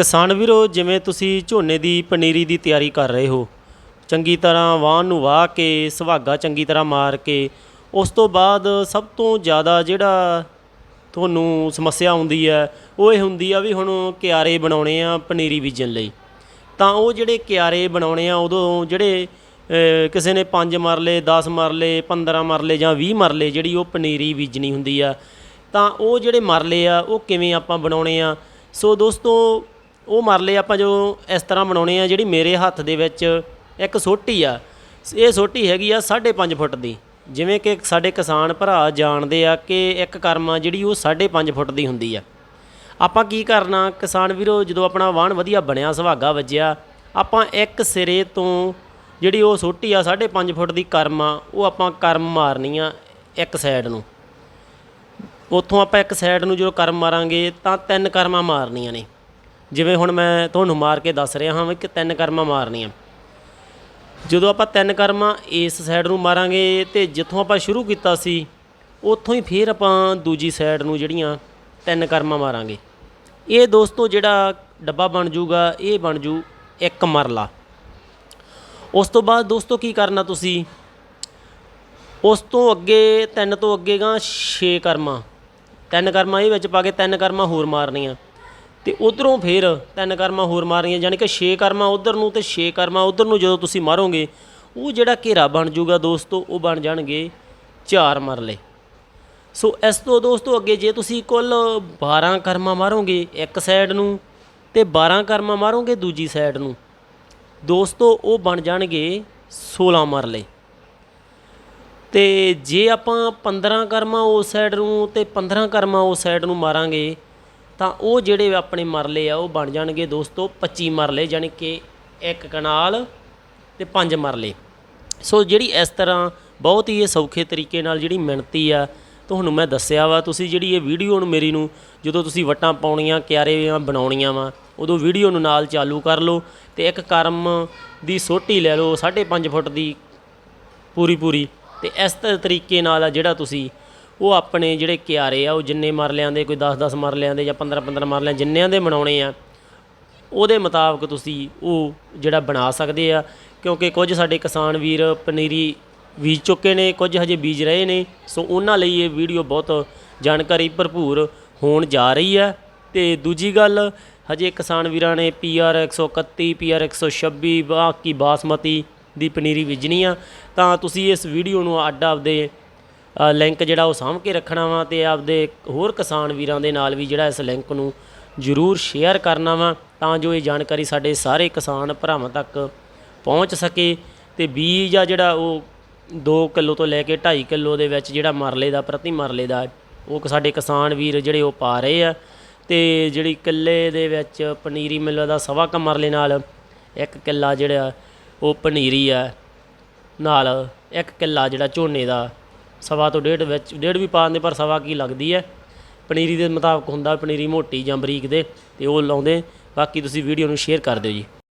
ਕਿਸਾਨ ਵੀਰੋ, ਜਿਵੇਂ ਤੁਸੀਂ ਝੋਨੇ ਦੀ ਪਨੀਰੀ ਦੀ ਤਿਆਰੀ ਕਰ ਰਹੇ ਹੋ, ਚੰਗੀ ਤਰ੍ਹਾਂ ਵਾਹਣ ਨੂੰ ਵਾਹ ਕੇ, ਸੁਹਾਗਾ ਚੰਗੀ ਤਰ੍ਹਾਂ ਮਾਰ ਕੇ, ਉਸ ਤੋਂ ਬਾਅਦ ਸਭ ਤੋਂ ਜ਼ਿਆਦਾ ਜਿਹੜਾ ਤੁਹਾਨੂੰ ਸਮੱਸਿਆ ਆਉਂਦੀ ਹੈ, ਉਹ ਇਹ ਹੁੰਦੀ ਆ ਵੀ ਹੁਣ ਕਿਆਰੇ ਬਣਾਉਣੇ ਆ ਪਨੀਰੀ ਬੀਜਣ ਲਈ। ਤਾਂ ਉਹ ਜਿਹੜੇ ਕਿਆਰੇ ਬਣਾਉਣੇ ਆ, ਉਦੋਂ ਜਿਹੜੇ ਕਿਸੇ ਨੇ 5 ਮਰਲੇ 10 ਮਰਲੇ 15 ਮਰਲੇ ਜਾਂ 20 ਮਰਲੇ ਜਿਹੜੀ ਉਹ ਪਨੀਰੀ ਬੀਜਣੀ ਹੁੰਦੀ ਆ, ਤਾਂ ਉਹ ਜਿਹੜੇ ਮਰਲੇ ਆ, ਉਹ ਕਿਵੇਂ ਆਪਾਂ ਬਣਾਉਣੇ ਆ? ਸੋ ਦੋਸਤੋ ਉਹ ਮਰਲੇ ਆਪਾਂ ਜੋ ਇਸ ਤਰ੍ਹਾਂ ਬਣਾਉਣੇ ਆ, ਜਿਹੜੀ ਮੇਰੇ ਹੱਥ ਦੇ ਵਿੱਚ ਇੱਕ ਸੋਟੀ ਆ, ਇਹ ਸੋਟੀ ਹੈਗੀ ਆ 5.5 ਫੁੱਟ ਦੀ। ਜਿਵੇਂ ਕਿ ਸਾਡੇ ਕਿਸਾਨ ਭਰਾ ਜਾਣਦੇ ਆ ਕਿ ਇੱਕ ਕਰਮਾ ਜਿਹੜੀ ਉਹ 5.5 ਫੁੱਟ ਦੀ ਹੁੰਦੀ ਆ। ਆਪਾਂ ਕੀ ਕਰਨਾ, ਕਿਸਾਨ ਵੀਰੋ, ਜਦੋਂ ਆਪਣਾ ਵਾਹਣ ਵਧੀਆ ਬਣਿਆ, ਸੁਹਾਗਾ ਵੱਜਿਆ, ਆਪਾਂ ਇੱਕ ਸਿਰੇ ਤੋਂ ਜਿਹੜੀ ਉਹ ਸੋਟੀ ਆ 5.5 ਫੁੱਟ ਦੀ ਕਰਮ ਆ, ਉਹ ਆਪਾਂ ਕਰਮ ਮਾਰਨੀ ਆ ਇੱਕ ਸਾਈਡ ਨੂੰ। ਉੱਥੋਂ ਆਪਾਂ ਇੱਕ ਸਾਈਡ ਨੂੰ ਜਦੋਂ ਕਰਮ ਮਾਰਾਂਗੇ, ਤਾਂ ਤਿੰਨ ਕਰਮਾਂ ਮਾਰਨੀਆਂ ਨੇ। ਜਿਵੇਂ ਹੁਣ ਮੈਂ ਤੁਹਾਨੂੰ ਮਾਰ ਕੇ ਦੱਸ ਰਿਹਾ ਹਾਂ ਵੀ ਕਿ ਤਿੰਨ ਕਰਮਾਂ ਮਾਰਨੀਆਂ। ਜਦੋਂ ਆਪਾਂ ਤਿੰਨ ਕਰਮਾਂ ਇਸ ਸਾਈਡ ਨੂੰ ਮਾਰਾਂਗੇ ਤੇ ਜਿੱਥੋਂ ਆਪਾਂ ਸ਼ੁਰੂ ਕੀਤਾ ਸੀ, ਉੱਥੋਂ ਹੀ ਫੇਰ ਆਪਾਂ ਦੂਜੀ ਸਾਈਡ ਨੂੰ ਜਿਹੜੀਆਂ ਤਿੰਨ ਕਰਮਾਂ ਮਾਰਾਂਗੇ। ਇਹ ਦੋਸਤੋ ਜਿਹੜਾ ਡੱਬਾ ਬਣ ਜੂਗਾ, ਇਹ ਬਣ ਜੂ ਇੱਕ ਮਰਲਾ। ਉਸ ਤੋਂ ਬਾਅਦ ਦੋਸਤੋ ਕੀ ਕਰਨਾ ਤੁਸੀਂ? ਉਸ ਤੋਂ ਅੱਗੇ, ਤਿੰਨ ਤੋਂ ਅੱਗੇ ਗਾਂ 6 ਕਰਮਾਂ। ਤਿੰਨ ਕਰਮਾਂ ਇਹ ਵਿੱਚ ਪਾ ਕੇ ਤਿੰਨ ਕਰਮਾਂ ਹੋਰ ਮਾਰਨੀਆਂ। ਤੇ ਉਧਰੋਂ ਫਿਰ ਤਿੰਨ ਕਰਮਾਂ ਹੋਰ ਮਾਰਨੀਆਂ ਯਾਨੀ ਕਿ 6 ਕਰਮਾਂ ਉਧਰ ਨੂੰ ਤੇ 6 ਕਰਮਾਂ ਉਧਰ ਨੂੰ ਜਦੋਂ ਤੁਸੀਂ ਮਾਰੋਗੇ, ਉਹ ਜਿਹੜਾ ਘੇਰਾ ਬਣ ਜੂਗਾ ਦੋਸਤੋ, ਉਹ ਬਣ ਜਾਣਗੇ 4 ਮਰਲੇ। ਸੋ ਇਸ ਤੋਂ ਦੋਸਤੋ ਅੱਗੇ ਜੇ ਤੁਸੀਂ ਕੁੱਲ 12 ਕਰਮਾਂ ਮਾਰੋਗੇ, ਇੱਕ ਸਾਈਡ ਨੂੰ ਤੇ 12 ਕਰਮਾਂ ਮਾਰੋਗੇ ਦੂਜੀ ਸਾਈਡ ਨੂੰ, ਦੋਸਤੋ ਉਹ ਬਣ ਜਾਣਗੇ 16 ਮਰਲੇ। ਤੇ ਜੇ ਆਪਾਂ 15 ਕਰਮਾਂ ਉਸ ਸਾਈਡ ਨੂੰ ਤੇ 15 ਕਰਮਾਂ ਉਸ ਸਾਈਡ ਨੂੰ ਮਾਰਾਂਗੇ ਤਾਂ ਉਹ ਜਿਹੜੇ ਆਪਣੇ ਮਰਲੇ ਆ, ਉਹ ਬਣ ਜਾਣਗੇ ਦੋਸਤੋ 25 ਮਰਲੇ ਯਾਨੀ ਕਿ ਇੱਕ ਕਨਾਲ ਤੇ ਪੰਜ ਮਰਲੇ। ਸੋ ਜਿਹੜੀ ਇਸ ਤਰ੍ਹਾਂ ਬਹੁਤ ਹੀ ਇਹ ਸੌਖੇ ਤਰੀਕੇ ਨਾਲ ਜਿਹੜੀ ਮਿਣਤੀ ਆ, ਤੁਹਾਨੂੰ ਮੈਂ ਦੱਸਿਆ ਵਾ, ਤੁਸੀਂ ਜਿਹੜੀ ਇਹ ਵੀਡੀਓ ਨੂੰ ਮੇਰੀ ਨੂੰ ਜਦੋਂ ਤੁਸੀਂ ਵਟਾਂ ਪਾਉਣੀਆਂ, ਕਿਆਰੇ ਬਣਾਉਣੀਆਂ ਵਾ, ਉਦੋਂ ਵੀਡੀਓ ਨੂੰ ਨਾਲ ਚਾਲੂ ਕਰ ਲਓ ਤੇ ਇੱਕ ਕਰਮ ਦੀ ਸੋਟੀ ਲੈ ਲਓ 5.5 ਫੁੱਟ ਦੀ ਪੂਰੀ ਪੂਰੀ ਤੇ ਇਸ ਤਰੀਕੇ ਨਾਲ ਆ ਜਿਹੜਾ ਤੁਸੀਂ ਉਹ ਆਪਣੇ ਜਿਹੜੇ ਕਿਆਰੇ ਆ, ਉਹ ਜਿੰਨੇ ਮਰਲਿਆਂ ਦੇ ਕੋਈ 10-10 ਮਰਲਿਆਂ ਦੇ ਜਾਂ 15-15 ਮਰਲਿਆਂ ਜਿੰਨਿਆਂ ਦੇ ਬਣਾਉਣੇ ਆ, ਉਹਦੇ ਮੁਤਾਬਕ ਤੁਸੀਂ ਉਹ ਜਿਹੜਾ ਬਣਾ ਸਕਦੇ ਆ। ਕਿਉਂਕਿ ਕੁਝ ਸਾਡੇ ਕਿਸਾਨ ਵੀਰ ਪਨੀਰੀ ਬੀਜ ਚੁੱਕੇ ਨੇ, ਕੁਝ ਹਜੇ ਬੀਜ ਰਹੇ ਨੇ, ਸੋ ਉਹਨਾਂ ਲਈ ਇਹ ਵੀਡੀਓ ਬਹੁਤ ਜਾਣਕਾਰੀ ਭਰਪੂਰ ਹੋਣ ਜਾ ਰਹੀ ਹੈ। ਤੇ ਦੂਜੀ ਗੱਲ, ਹਜੇ ਕਿਸਾਨ ਵੀਰਾਂ ਨੇ ਪੀਆਰ 131 ਪੀਆਰ 126 ਬਾਕੀ ਬਾਸਮਤੀ ਦੀ ਪਨੀਰੀ ਬੀਜਣੀ ਆ, ਤਾਂ ਤੁਸੀਂ ਇਸ ਵੀਡੀਓ ਨੂੰ ਅੱਡ ਆਪਦੇ ਲਿੰਕ ਜਿਹੜਾ ਉਹ ਸਾਂਭ ਕੇ ਰੱਖਣਾ ਵਾ ਤੇ ਆਪਦੇ ਹੋਰ ਕਿਸਾਨ ਵੀਰਾਂ ਦੇ ਨਾਲ ਵੀ ਜਿਹੜਾ ਇਸ ਲਿੰਕ ਨੂੰ ਜ਼ਰੂਰ ਸ਼ੇਅਰ ਕਰਨਾ ਵਾ ਤਾਂ ਜੋ ਇਹ ਜਾਣਕਾਰੀ ਸਾਡੇ ਸਾਰੇ ਕਿਸਾਨ ਭਰਾਵਾਂ ਤੱਕ ਪਹੁੰਚ ਸਕੇ ਤੇ ਬੀਜ ਆ ਜਿਹੜਾ ਉਹ 2 ਕਿਲੋ ਤੋਂ ਲੈ ਕੇ 2.5 ਕਿਲੋ ਦੇ ਵਿੱਚ ਜਿਹੜਾ ਮਰਲੇ ਦਾ, ਪ੍ਰਤੀ ਮਰਲੇ ਦਾ, ਉਹ ਸਾਡੇ ਕਿਸਾਨ ਵੀਰ ਜਿਹੜੇ ਉਹ ਪਾ ਰਹੇ ਆ ਤੇ ਜਿਹੜੀ ਕਿੱਲੇ ਦੇ ਵਿੱਚ ਪਨੀਰੀ ਮਿਲਦਾ ਦਾ ਸਵਾ ਕ ਮਰਲੇ ਨਾਲ ਇੱਕ ਕਿੱਲਾ ਜਿਹੜਾ ਉਹ ਪਨੀਰੀ ਆ ਨਾਲ ਇੱਕ ਕਿੱਲਾ ਜਿਹੜਾ ਝੋਨੇ ਦਾ ਸਵਾ ਤੋਂ ਡੇਢ ਵਿੱਚ, ਡੇਢ ਵੀ ਪਾ ਦਿੰਦੇ, ਪਰ ਸਵਾ ਕੀ ਲੱਗਦੀ ਹੈ? ਪਨੀਰੀ ਦੇ ਮੁਤਾਬਕ ਹੁੰਦਾ, ਪਨੀਰੀ ਮੋਟੀ ਜਾਂ ਬਰੀਕ ਦੇ, ਤੇ ਉਹ ਲਾਉਂਦੇ। ਬਾਕੀ ਤੁਸੀਂ ਵੀਡੀਓ ਨੂੰ ਸ਼ੇਅਰ ਕਰ ਦਿਓ ਜੀ।